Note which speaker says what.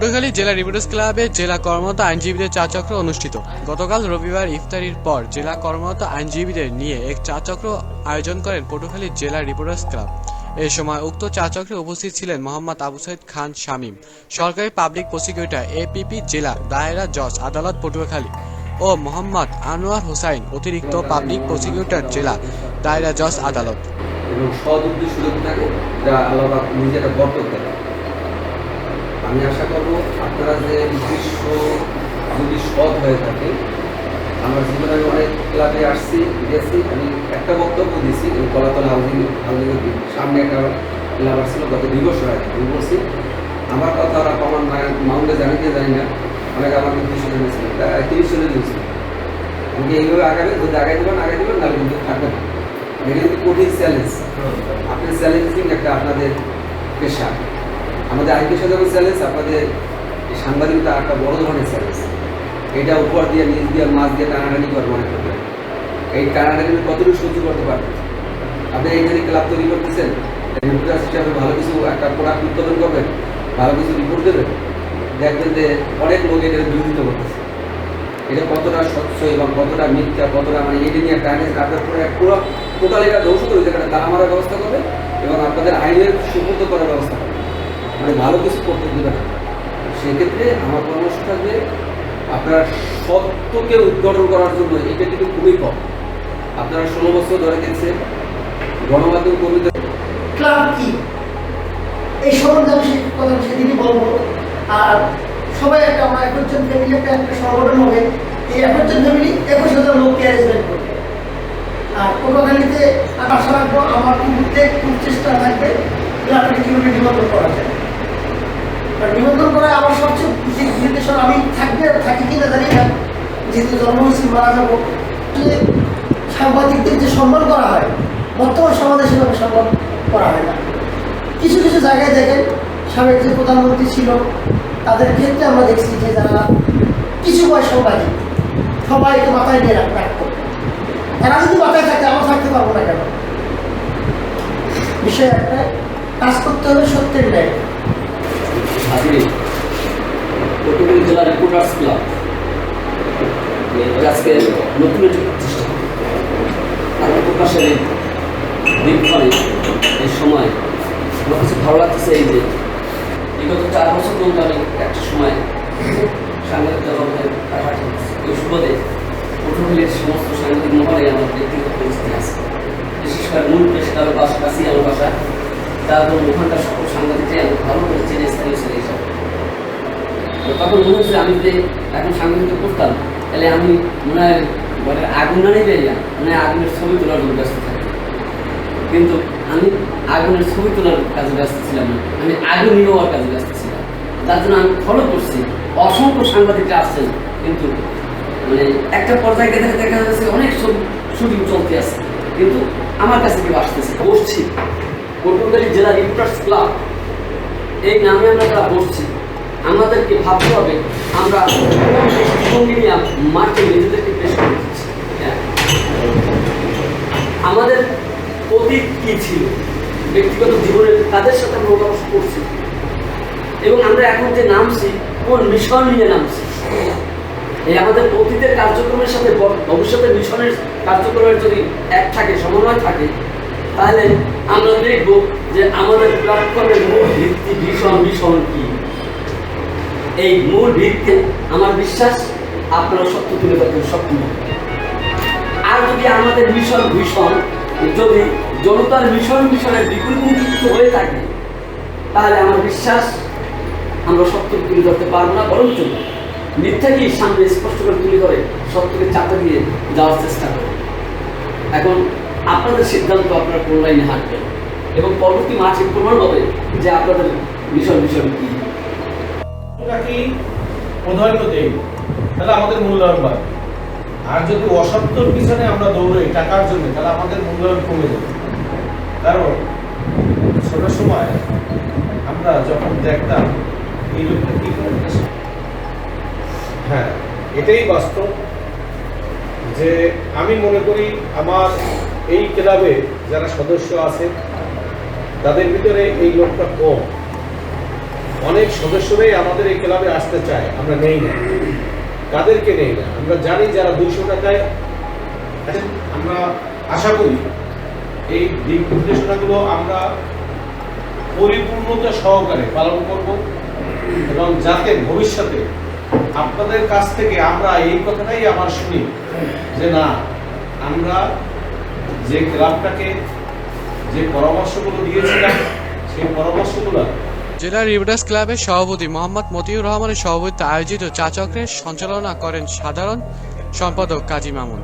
Speaker 1: পটুয়াখালী জেলা রিপোর্টার্স ক্লাবে জেলা কর্মরত আইনজীবীদের চা চক্র অনুষ্ঠিত। গতকাল রবিবার ইফতারির পর জেলা কর্মরত আইনজীবীদের নিয়ে এক চা চক্র আয়োজন করেন পটুয়াখালী জেলা রিপোর্টার্স ক্লাব। এ সময় উক্ত চা চক্রে উপস্থিত ছিলেন মোহাম্মদ আবু সাইদ খান শামীম, সরকারি পাবলিক প্রসিকিউটর এপিপি জেলা দায়রা জজ আদালত পটুয়াখালী ও মোহাম্মদ আনোয়ার হোসাইন অতিরিক্ত পাবলিক প্রসিকিউটর জেলা দায়রা জজ আদালত।
Speaker 2: এবং সৎ উদ্দেশ্য থাকে যা আল্লাহ পাক নিজে একটা বরকত দেয়। আমি আশা করব আপনারা যে উদ্দেশ্য যদি সৎ হয়ে থাকে আমার জীবনে আমি অনেক ক্লাবে আসছি গেছি আমি একটা বক্তব্য দিয়েছি কলাতলা হাউজিং হাউজিং সামনে একটা ক্লাব আসছিল গত দুই বছর আগে আমি বলছি আমার কথা ওরা কমান মাউন্টে জানি দিয়ে জানি না। অনেকে আমাকে উদ্দেশ্য জেনেছিল তিরিশ চলে দিয়েছিল আমাকে এইভাবে আগাবে যদি আগাই দেবেন আগাই দেবেন নাহলে কিন্তু থাকবে না। এটা কিন্তু কঠিন চ্যালেঞ্জ আপনি চ্যালেঞ্জিং একটা আপনাদের পেশা। আমাদের আইন পেশা চ্যালেঞ্জ আপনাদের সাংবাদিকতা একটা বড় ধরনের চ্যালেঞ্জ এটা উপর দিয়ে, নিচ দিয়ে মাছ দিয়ে টানাটানি করব অনেক। এই টানাটানি কতটুকু সহ্য করতে পারবেন আপনি এইখানে ক্লাব তৈরি করতেছেন হিসাবে ভালো কিছু একটা প্রোডাক্ট উৎপাদন করবেন, ভালো কিছু রিপোর্ট দেবেন। দেখবেন যে অনেক লোক এটা বিরোধিতা করতেছে। এটা কতটা স্বচ্ছ এবং কতটা মিথ্যা, কতটা মানে এটা নিয়ে টাইমের আপনার পুরো পুরো টোটাল এটা ধ্বংস করে যেখানে তারা মারার ব্যবস্থা করবে এবং আপনাদের আইনের সুপর্দ করার ব্যবস্থা করবে। মানে ভালো কিছু করতে দেবে না। সেক্ষেত্রে আমার পরামর্শ থাকবে আপনার সত্যকে উদ্ঘাটন করার জন্য, এটা কিন্তু খুবই কম। আপনারা ষোলো বছর ধরে দেখছেন, গণমাধ্যম কর্মীদের
Speaker 3: ক্লাব কি? এই সেই কথা বলব। আর সবাই একটা আমরা একজন ফ্যামিলি একটা একটা সংগঠন হবে। এই একজন ফ্যামিলি একুশ হাজার লোককে অ্যারেঞ্জমেন্ট করবে। আর আশা রাখব আমার খুব চেষ্টা থাকবে ক্লাবটাকে কীভাবে নিমন্ত্রণ করা যায় আর নিমন্ত্রণ করা আমার সবচেয়ে নির্দেশন আমি থাকবে, থাকি কিনা জানি না। যেহেতু জন্ম মারা যাব। সাংবাদিকদের যে সম্মান করা হয়, বর্তমান সমাজে সেভাবে সম্মান করা হয় না। কিছু কিছু জায়গায় দেখেন, সাবেক যে প্রধানমন্ত্রী ছিল, তাদের ক্ষেত্রে আমরা দেখছি যে যারা কিছু বয়স সাংবাদিক সবাইকে মাথায় নিয়ে রাখ রাখতো এরা যদি মাথায় থাকে, আমরা থাকতে পারব না কেন? বিষয় একটা কাজ করতে হবে সত্যের ন্যায়।
Speaker 2: আপনি পটুয়াখালী জেলা রিপোর্টার্স ক্লাব। আজকে নতুন একটি প্রতিষ্ঠান। আত্মপ্রকাশের এই দিনক্ষণে এই সময় আমার কাছে ভালো লাগতেছে এই যে বিগত চার বছর পর্যন্ত আমি একটা সময় সাংবাদিক জগতের কাটাকাটি ওই সুবাদে পটুয়াখালীর সমস্ত সাংবাদিক মহলে আমার ব্যক্তিগত পরিস্থিতি আছে। বিশেষ করে মূল পেশা কারও বাসা কাছেই আমার বাসা। তারপর ওখানকার সকল সাংবাদিকটাই আমি ভালো করে চেনে স্থানীয় ছেলে হিসাবে তখন মনে হচ্ছে আমি যে এখন সাংবাদিকতা করতাম, তাহলে আমি মনে হয় ঘরের আগুন না নিয়ে যাই মনে আগুনের ছবি তোলার জন্য ব্যস্ত থাকি কিন্তু আমি আগুনের ছবি তোলার কাজে ব্যস্ত ছিলাম না, আমি আগুন নিয়ে কাজে ব্যস্ত ছিলাম। তার জন্য আমি ফলো করছি, অসংখ্য সাংবাদিকরা আসছেন, কিন্তু মানে একটা পর্যায়ে দেখা দেখা যাচ্ছে অনেক শুটিং চলতে আছে, কিন্তু আমার কাছে কেউ আসতেছে বসছি। পটুয়াখালী জেলা রিপোর্টার্স ক্লাব এই নামে আমরা যারা বসছি। আমাদেরকে ভাবতে হবে, আমরা মাঠে নিজেদেরকে পেশ করে হ্যাঁ? আমাদের অতীত কি ছিল? ব্যক্তিগত জীবনের তাদের সাথে আমরা পরামর্শ করছি। এবং আমরা এখন যে নামছি, কোন মিশন নিয়ে নামছি? এই আমাদের অতীতের কার্যক্রমের সাথে ভবিষ্যতের মিশনের কার্যক্রমের যদি এক থাকে, সমন্বয় থাকে, তাহলে আমরা দেখব যে আমাদের প্ল্যাটফর্মের মূল ভিত্তি ভীষণ ভীষণ কি? এই মূল ভিত্তি আমার বিশ্বাস আপনারা সত্য তুলে ধরতে সক্ষম আর যদি আমাদের মিশন ভীষণ, যদি জনতার মিশন মিশনের বিপরীতমুখী হয়ে থাকে, তাহলে আমার বিশ্বাস আমরা সত্য তুলে ধরতে পারব না, বরঞ্চ মিথ্যাকেই সামনে স্পষ্ট করে তুলে ধরে সত্যকে চাপা দিয়ে যাওয়ার চেষ্টা করে এখন আপনাদের সিদ্ধান্ত আপনারা কোন লাইনে হাঁটবেন এবং পরবর্তী মাসে প্রমাণ হবে যে আপনাদের মিশন মিশন কি।
Speaker 4: দেই? তাহলে আমাদের মূল্যায়ন বাড়বে আর যদি অসত্যর পিছনে আমরা টাকার জন্য, তাহলে আমাদের মূল্যায়ন কমে যাবে কারণ ছোট সময় আমরা যখন দেখতাম, এই লোকটা কি হ্যাঁ এটাই বাস্তব যে আমি মনে করি আমার এই ক্লাবে যারা সদস্য আছে, তাদের ভিতরে এই লোকটা কম। অনেক সদস্যরাই আমাদের এই ক্লাবে আসতে চায়, আমরা নেই না। কাদেরকে নেই না। আমরা জানি যারা দুইশো টাকায় আমরা আশা করি এই দিক নির্দেশনাগুলো আমরা পরিপূর্ণতা সহকারে পালন করব এবং যাতে ভবিষ্যতে আপনাদের কাছ থেকে আমরা এই কথাটাই আমার শুনি যে না, আমরা যে ক্লাবটাকে যে পরামর্শগুলো দিয়েছিলাম, সেই পরামর্শগুলো
Speaker 1: জেলা রিভার্স ক্লাবের সভাপতি মোহাম্মদ মতিউর রহমানের সভাপতিত্বে আয়োজিত চা চক্রের সঞ্চালনা করেন সাধারণ সম্পাদক কাজী মামুন।